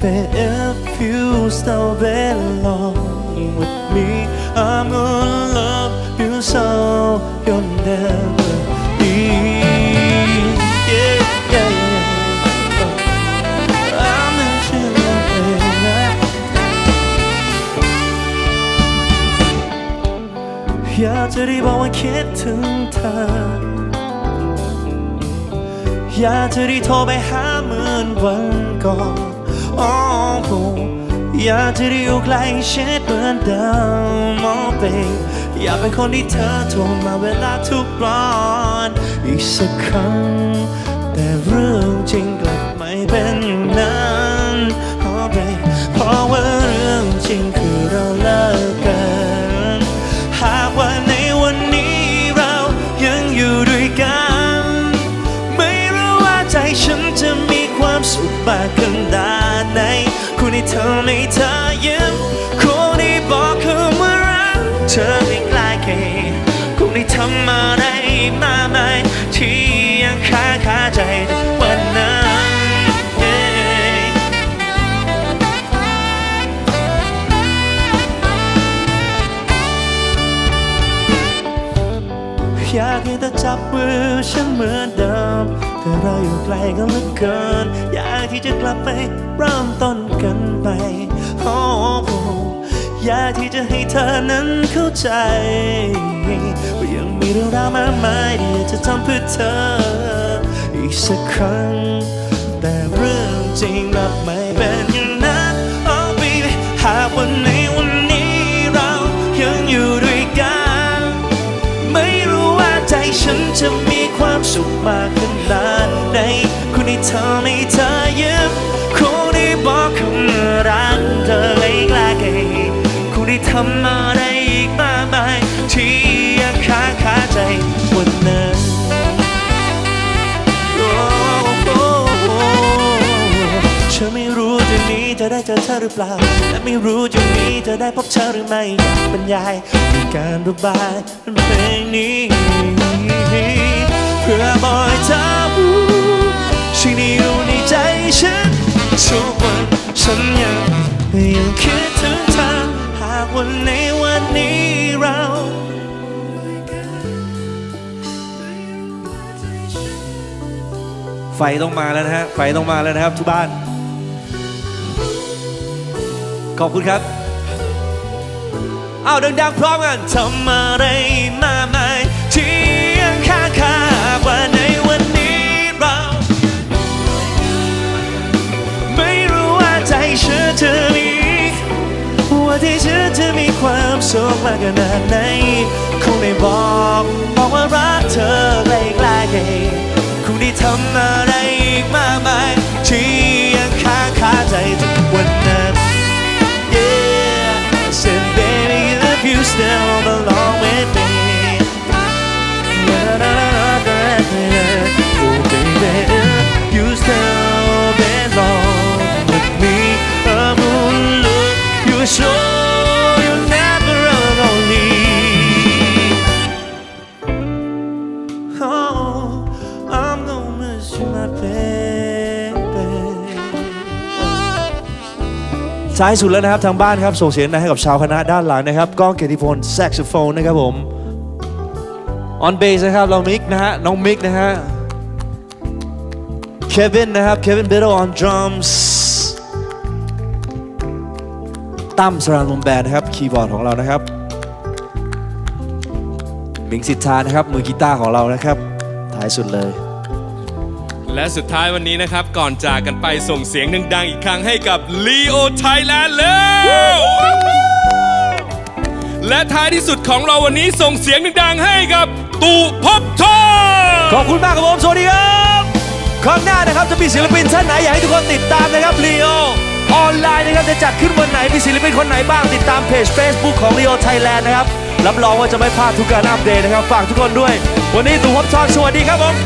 Baby, if you still belong with me, I'm gonna love you so you'll never leave. Yeah, yeah, yeah. I'm not sure, baby. อยากจะได้บอกว่าคิดถึงเธอ อยากจะได้โทรไปหาเหมือนวันก่อน โอ้โหอยากจะได้อยู่ใกล้ชิดเหมือนเดิม oh babe อยากเป็นคนที่เธอโทรมาเวลาทุกร้อนอีกสักครั้ง แต่เรื่องจริงกลับไม่เป็นอย่างนั้น oh babe เพราะว่าเรื่องจริงคือเราเลิกกัน หากว่าในวันนี้เรายังอยู่ด้วยกัน ไม่รู้ว่าใจฉันจะมีความสุขมากขนาดไหน คุณให้เธอไม่เธอยิ้มคุณให้บอกคำว่ารักเธอให้ใกล้แค่คุณให้ทำอะไรมากมายที่ยังค้างคาใจวันนั้นอยากให้เธอจับมือฉันเหมือนเดิม แต่เราอยู่ไกลกันเหลือเกิน อยากที่จะกลับไปเริ่มต้นกันใหม่โอ้โหอยากที่จะให้เธอนั้นเข้าใจว่ายังมีเรื่องราวมากมายที่อยากจะทำเพื่อเธอ อีกสักครั้ง แต่เรื่องจริงกลับไม่เป็นอย่างนั้น Oh baby หากวันในวันนี้เรายังอยู่ด้วยกัน ไม่รู้ว่าใจฉันจะมีความสุขมากขนาด ไหนคุณให้เธอไม่เธอยิ้มคุณได้บอกคำรักเธอให้กล้าเกยคุณได้ทำอะไรอีกมากมายที่ยังค้างคาใจวันนั้นโอ้โอ้โอ้ฉันไม่รู้จะนี้จะได้เจอเธอหรือเปล่า และไม่รู้จะนี้จะได้พบเธอหรือไม่อยากบรรยายในการระบายเป็นเพลงนี้ เพื่อบอกเธอ สิ่งที่อยู่ในใจฉันทุกวันฉันยังยังคิดถึงเธอหากวันในวันนี้เราไฟต้องมาแล้วนะฮะ ไฟต้องมาแล้วนะครับทุกบ้าน ขอบคุณครับ อ้าวดังๆพร้อมกันทำอะไรมากม ความสุกมากขนาดไหนคงได้บอกบอกว่ารักเธอใกล้ๆกันคงได้ทำอะไรอีกมากมายที่ยังค้างคาใจทุกวัน ซ้ายสุดแล้วนะครับทางบ้านครับส่งเสียงให้กับชาวคณะด้านหลังนะครับก้องเกียรติพลแซกโซโฟนนะครับผมออนเบสนะครับเรามิกนะฮะน้องมิกนะฮะเควินนะครับเควินเบโดออนดรัมส์ตั้มสรานลมแบนนะครับคีย์บอร์ดของเรานะครับมิงสิทธานะครับมือกีตาร์ของเรานะครับท้ายสุดเลย และสุดท้ายวันนี้นะครับ ก่อนจากกันไปส่งเสียงดังๆอีกครั้งให้กับ Leo Thailand แล้วและท้ายที่สุดของเราวันนี้ส่งเสียงดังๆให้กับตู่พบทองขอบคุณมากครับผมสวัสดีครับครั้งหน้านะครับจะมีศิลปินท่านไหนอยากให้ทุกคนติดตามนะครับ Leo อออนไลน์นะครับจะจัดขึ้นวันไหนมีศิลปินคนไหนบ้างติดตามเพจ Facebook ของ Leo Thailand นะครับรับรองว่าจะไม่พลาดทุกการอัปเดตนะครับ ฝากทุกคนด้วย วันนี้ตู่พบทอนสวัสดีครับผม